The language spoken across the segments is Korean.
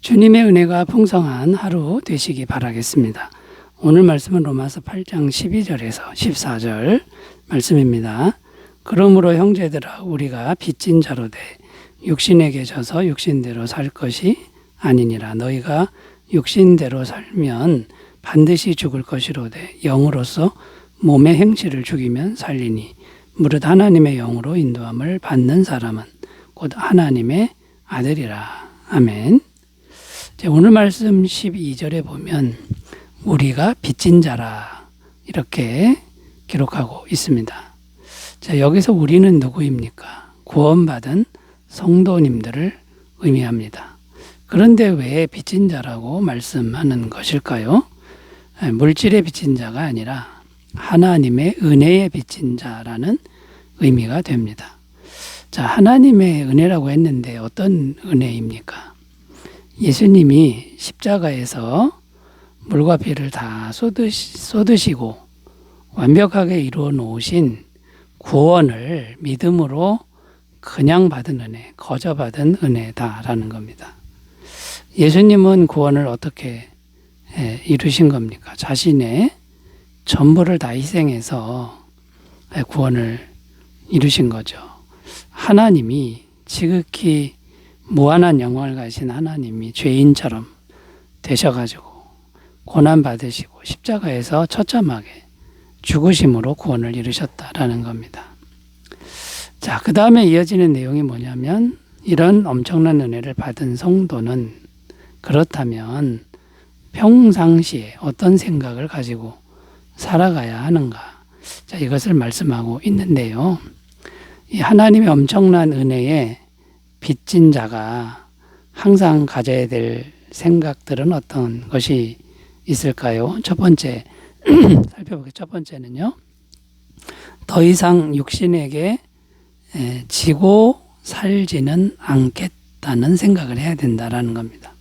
주님의 은혜가 풍성한 하루 되시기 바라겠습니다. 오늘 말씀은 로마서 8장 12절에서 14절 말씀입니다. 그러므로 형제들아 우리가 빚진 자로 돼 육신에게 져서 육신대로 살 것이 아니니라 너희가 육신대로 살면 반드시 죽을 것이로되 영으로서 몸의 행실을 죽이면 살리니 무릇 하나님의 영으로 인도함을 받는 사람은 곧 하나님의 아들이라. 아멘. 오늘 말씀 12절에 보면 우리가 빚진 자라 이렇게 기록하고 있습니다. 자, 여기서 우리는 누구입니까? 구원받은 성도님들을 의미합니다. 그런데 왜 빚진 자라고 말씀하는 것일까요? 물질의 빚진 자가 아니라 하나님의 은혜의 빚진 자라는 의미가 됩니다. 자, 하나님의 은혜라고 했는데 어떤 은혜입니까? 예수님이 십자가에서 물과 피를 다 쏟으시, 쏟으시고 완벽하게 이루어 놓으신 구원을 믿음으로 그냥 받은 은혜, 거저 받은 은혜다라는 겁니다. 예수님은 구원을 어떻게 예, 이루신 겁니까? 자신의 전부를 다 희생해서 예, 구원을 이루신 거죠. 하나님이 지극히 무한한 영광을 가신 하나님이 죄인처럼 되셔가지고 고난 받으시고 십자가에서 처참하게 죽으심으로 구원을 이루셨다라는 겁니다. 자, 그 다음에 이어지는 내용이 뭐냐면 이런 엄청난 은혜를 받은 성도는 그렇다면 평상시에 어떤 생각을 가지고 살아가야 하는가? 자, 이것을 말씀하고 있는데요. 이 하나님의 엄청난 은혜에 빚진 자가 항상 가져야 될 생각들은 어떤 것이 있을까요? 첫 번째, 살펴보게 첫 번째는요. 더 이상 육신에게 지고 살지는 않겠다는 생각을 해야 된다라는 겁니다.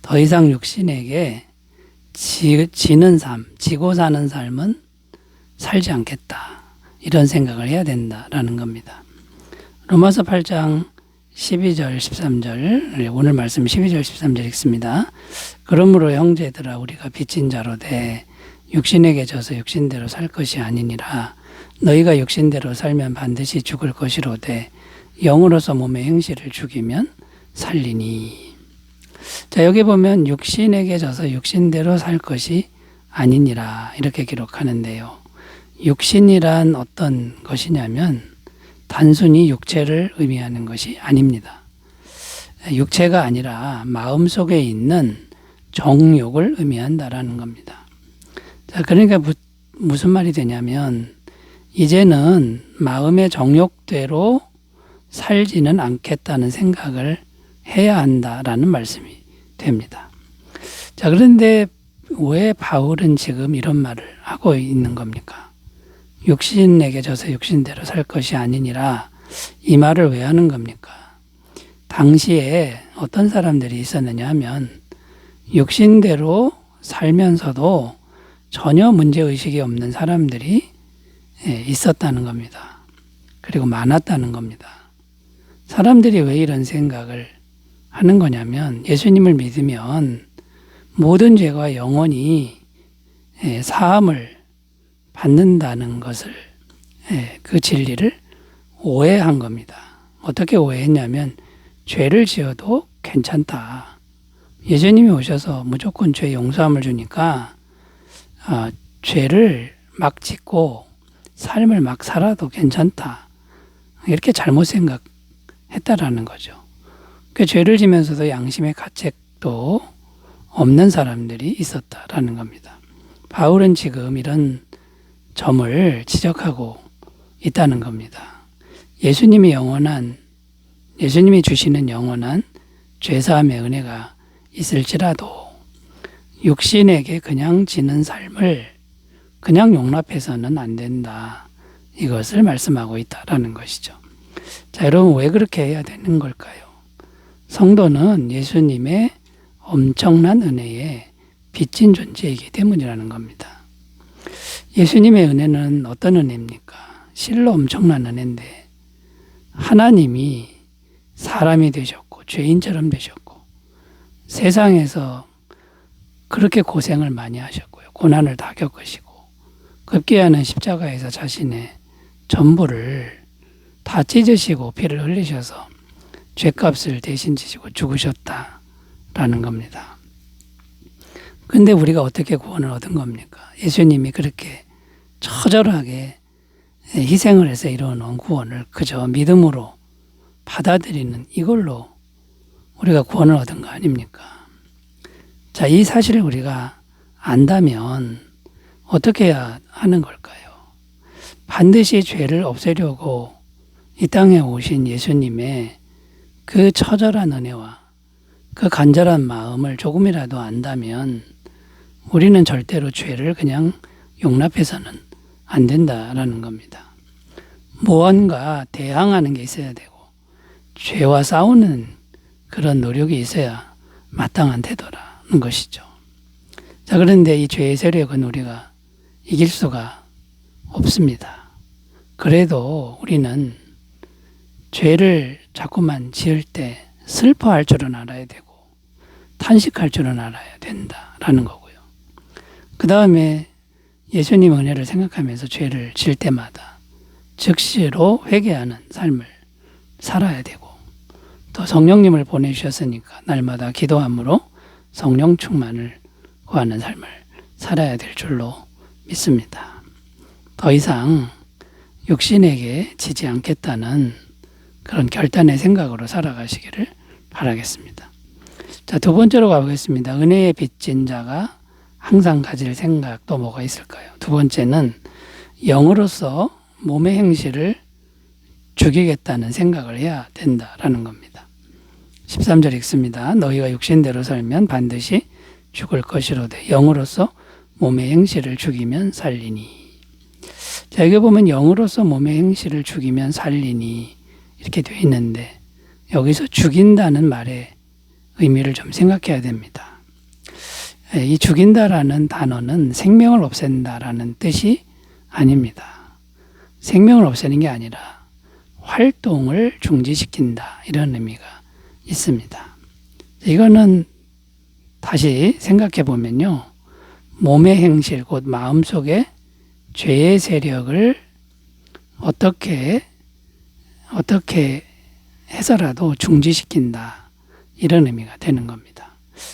더 이상 육신에게 지, 지는 삶, 지고 사는 삶은 살지 않겠다. 이런 생각을 해야 된다라는 겁니다. 로마서 8장 12절 13절 오늘 말씀 12절 13절 읽습니다. 그러므로 형제들아 우리가 빚진 자로 돼 육신에게 져서 육신대로 살 것이 아니니라 너희가 육신대로 살면 반드시 죽을 것이로되 영으로서 몸의 행실을 죽이면 살리니 자 여기 보면 육신에게 져서 육신대로 살 것이 아니니라 이렇게 기록하는데요. 육신이란 어떤 것이냐면 단순히 육체를 의미하는 것이 아닙니다. 육체가 아니라 마음 속에 있는 정욕을 의미한다라는 겁니다. 자, 그러니까 무, 무슨 말이 되냐면 이제는 마음의 정욕대로 살지는 않겠다는 생각을 해야 한다라는 말씀이 됩니다. 자, 그런데 왜 바울은 지금 이런 말을 하고 있는 겁니까? 육신에게 져서 육신대로 살 것이 아니니라 이 말을 왜 하는 겁니까? 당시에 어떤 사람들이 있었느냐 하면 육신대로 살면서도 전혀 문제의식이 없는 사람들이 예, 있었다는 겁니다. 그리고 많았다는 겁니다. 사람들이 왜 이런 생각을 하는 거냐면 예수님을 믿으면 모든 죄가 영원히 예, 사함을 받는다는 것을 예, 그 진리를 오해한 겁니다. 어떻게 오해했냐면 죄를 지어도 괜찮다. 예수님이 오셔서 무조건 죄 용서함을 주니까 어, 죄를 막 짓고 삶을 막 살아도 괜찮다. 이렇게 잘못 생각했다라는 거죠. 그 죄를 지면서도 양심의 가책도 없는 사람들이 있었다라는 겁니다. 바울은 지금 이런 점을 지적하고 있다는 겁니다. 예수님이 영원한 예수님이 주시는 영원한 죄사함의 은혜가 있을지라도 육신에게 그냥 지는 삶을 그냥 용납해서는 안 된다. 이것을 말씀하고 있다라는 것이죠. 자, 여러분 왜 그렇게 해야 되는 걸까요? 성도는 예수님의 엄청난 은혜에 빚진 존재이기 때문이라는 겁니다. 예수님의 은혜는 어떤 은혜입니까? 실로 엄청난 은혜인데 하나님이 사람이 되셨고 죄인처럼 되셨고 세상에서 그렇게 고생을 많이 하셨고요. 고난을 다 겪으시고 급기야는 십자가에서 자신의 전부를 다 찢으시고 피를 흘리셔서 죄값을 대신 지시고 죽으셨다라는 겁니다. 근데 우리가 어떻게 구원을 얻은 겁니까? 예수님이 그렇게 처절하게 희생을 해서 이루어놓은 구원을 그저 믿음으로 받아들이는 이걸로 우리가 구원을 얻은 거 아닙니까? 자, 이 사실을 우리가 안다면 어떻게 해야 하는 걸까요? 반드시 죄를 없애려고 이 땅에 오신 예수님의 그 처절한 은혜와 그 간절한 마음을 조금이라도 안다면 우리는 절대로 죄를 그냥 용납해서는 안 된다라는 겁니다. 무언가 대항하는 게 있어야 되고 죄와 싸우는 그런 노력이 있어야 마땅한 태도라는 것이죠. 자, 그런데 이 죄의 세력은 우리가 이길 수가 없습니다. 그래도 우리는 죄를 자꾸만 지을 때 슬퍼할 줄은 알아야 되고 탄식할 줄은 알아야 된다라는 거고요. 그 다음에 예수님 은혜를 생각하면서 죄를 질 때마다 즉시로 회개하는 삶을 살아야 되고 또 성령님을 보내주셨으니까 날마다 기도함으로 성령 충만을 구하는 삶을 살아야 될 줄로 믿습니다. 더 이상 육신에게 지지 않겠다는 그런 결단의 생각으로 살아가시기를 바라겠습니다. 자, 두 번째로 가보겠습니다. 은혜에 빚진 자가 항상 가질 생각도 뭐가 있을까요? 두 번째는 영으로서 몸의 행실을 죽이겠다는 생각을 해야 된다라는 겁니다. 13절 읽습니다. 너희가 육신대로 살면 반드시 죽을 것이로되 영으로서 몸의 행실을 죽이면 살리니. 자, 여기 보면 영으로서 몸의 행실을 죽이면 살리니 이렇게 되어 있는데 여기서 죽인다는 말의 의미를 좀 생각해야 됩니다. 예, 이 죽인다라는 단어는 생명을 없앤다라는 뜻이 아닙니다. 생명을 없애는 게 아니라 활동을 중지시킨다 이런 의미가 있습니다. 이거는 다시 생각해 보면요. 몸의 행실, 곧 마음속에 죄의 세력을 어떻게, 어떻게 해서라도 중지시킨다. 이런 의미가 되는 겁니다.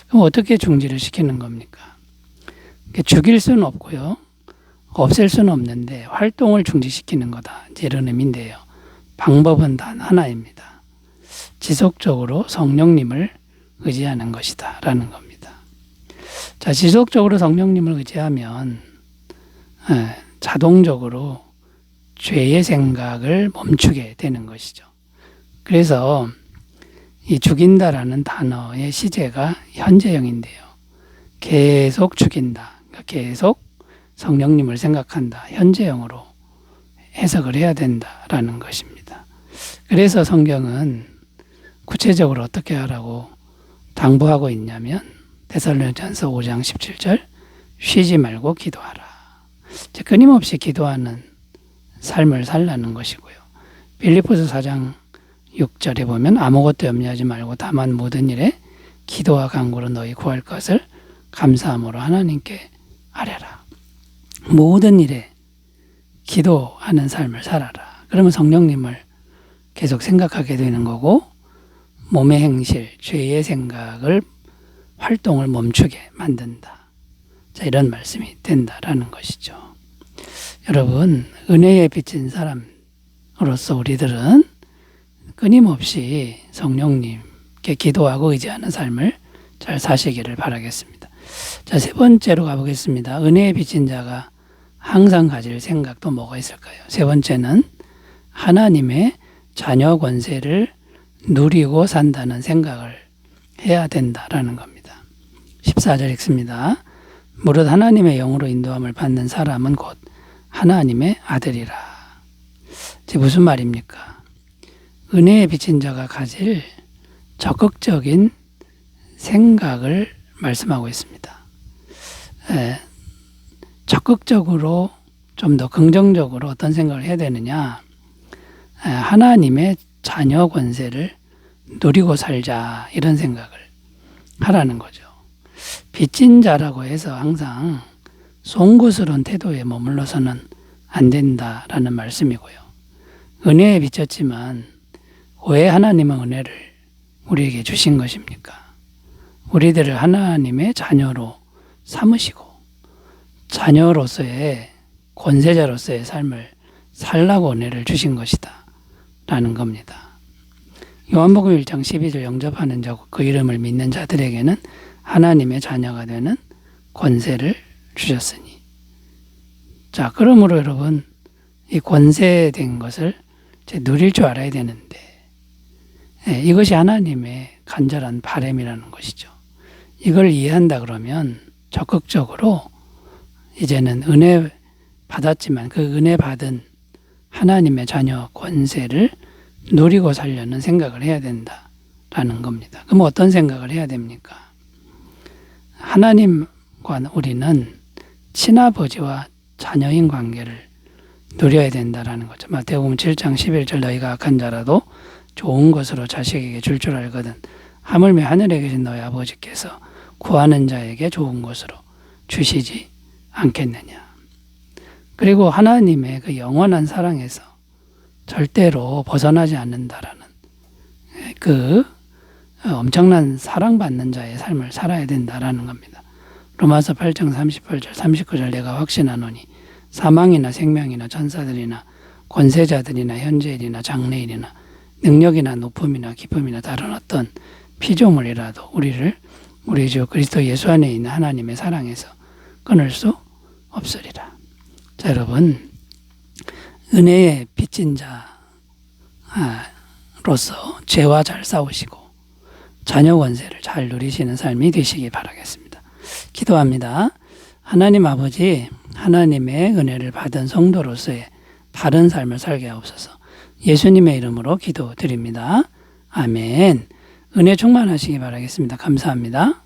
그럼 어떻게 중지를 시키는 겁니까? 죽일 수는 없고요. 없앨 수는 없는데 활동을 중지시키는 거다. 이런 의미인데요. 방법은 단 하나입니다. 지속적으로 성령님을 의지하는 것이다. 라는 겁니다. 자, 지속적으로 성령님을 의지하면 에, 자동적으로 죄의 생각을 멈추게 되는 것이죠. 그래서 이 죽인다라는 단어의 시제가 현재형인데요. 계속 죽인다. 그러니까 계속 성령님을 생각한다. 현재형으로 해석을 해야 된다라는 것입니다. 그래서 성경은 구체적으로 어떻게 하라고 당부하고 있냐면 데살로니전서 5장 17절 쉬지 말고 기도하라. 끊임없이 기도하는 삶을 살라는 것이고요. 빌리포스 4장 6절에 보면 아무것도 염려하지 말고 다만 모든 일에 기도와 간구로 너희 구할 것을 감사함으로 하나님께 아뢰라. 모든 일에 기도하는 삶을 살아라. 그러면 성령님을 계속 생각하게 되는 거고 몸의 행실, 죄의 생각을 활동을 멈추게 만든다. 자, 이런 말씀이 된다라는 것이죠. 여러분, 은혜에 비친 사람으로서 우리들은 끊임없이 성령님께 기도하고 의지하는 삶을 잘 사시기를 바라겠습니다. 자, 세 번째로 가보겠습니다. 은혜에 비친 자가 항상 가질 생각도 뭐가 있을까요? 세 번째는 하나님의 자녀 권세를 누리고 산다는 생각을 해야 된다라는 겁니다. 14절 읽습니다. 무릇 하나님의 영으로 인도함을 받는 사람은 곧 하나님의 아들이라. 이 무슨 말입니까? 은혜에 비친 자가 가질 적극적인 생각을 말씀하고 있습니다. 에, 적극적으로 좀 더 긍정적으로 어떤 생각을 해야 되느냐? 에, 하나님의 자녀 권세를 누리고 살자 이런 생각을 하라는 거죠. 빚진 자라고 해서 항상 송구스러운 태도에 머물러서는 안 된다라는 말씀이고요. 은혜에 비쳤지만 왜 하나님은 은혜를 우리에게 주신 것입니까? 우리들을 하나님의 자녀로 삼으시고 자녀로서의 권세자로서의 삶을 살라고 은혜를 주신 것이다. 라는 겁니다. 요한복음 1장 12절 영접하는 자, 그 이름을 믿는 자들에게는 하나님의 자녀가 되는 권세를 주셨으니. 자, 그러므로 여러분, 이 권세된 것을 누릴 줄 알아야 되는데, 예, 이것이 하나님의 간절한 바램이라는 것이죠. 이걸 이해한다 그러면 적극적으로 이제는 은혜 받았지만 그 은혜 받은 하나님의 자녀 권세를 누리고 살려는 생각을 해야 된다라는 겁니다. 그럼 어떤 생각을 해야 됩니까? 하나님과 우리는 친아버지와 자녀인 관계를 누려야 된다라는 거죠. 마태복음 7장 11절 너희가 악한 자라도 좋은 것으로 자식에게 줄줄 알거든 하물며 하늘에 계신 너희 아버지께서 구하는 자에게 좋은 것으로 주시지 않겠느냐. 그리고 하나님의 그 영원한 사랑에서 절대로 벗어나지 않는다라는 그 엄청난 사랑받는 자의 삶을 살아야 된다라는 겁니다. 로마서 8장 38절 39절 내가 확신하노니 사망이나 생명이나 천사들이나 권세자들이나 현재일이나 장래일이나 능력이나 높음이나 기쁨이나 다른 어떤 피조물이라도 우리를 우리 주 그리스도 예수 안에 있는 하나님의 사랑에서 끊을 수 없으리라. 자, 여러분, 은혜의 빚진 자로서 죄와 잘 싸우시고 자녀 권세를 잘 누리시는 삶이 되시기 바라겠습니다. 기도합니다. 하나님 아버지, 하나님의 은혜를 받은 성도로서의 바른 삶을 살게 하옵소서. 예수님의 이름으로 기도드립니다. 아멘. 은혜 충만하시기 바라겠습니다. 감사합니다.